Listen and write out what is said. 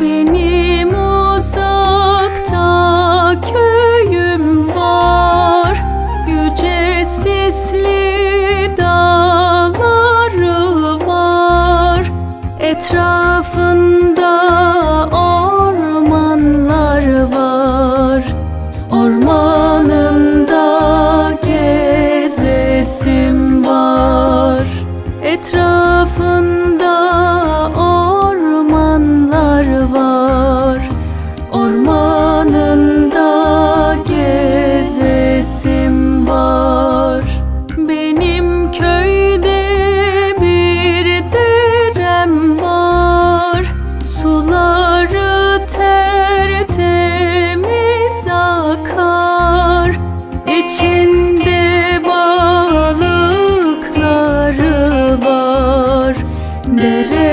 Benim uzakta köyüm var. Yüce sisli var. Etrafında ormanlar var. Ormanında gezesim var. Etrafında içinde balıkları var. Dere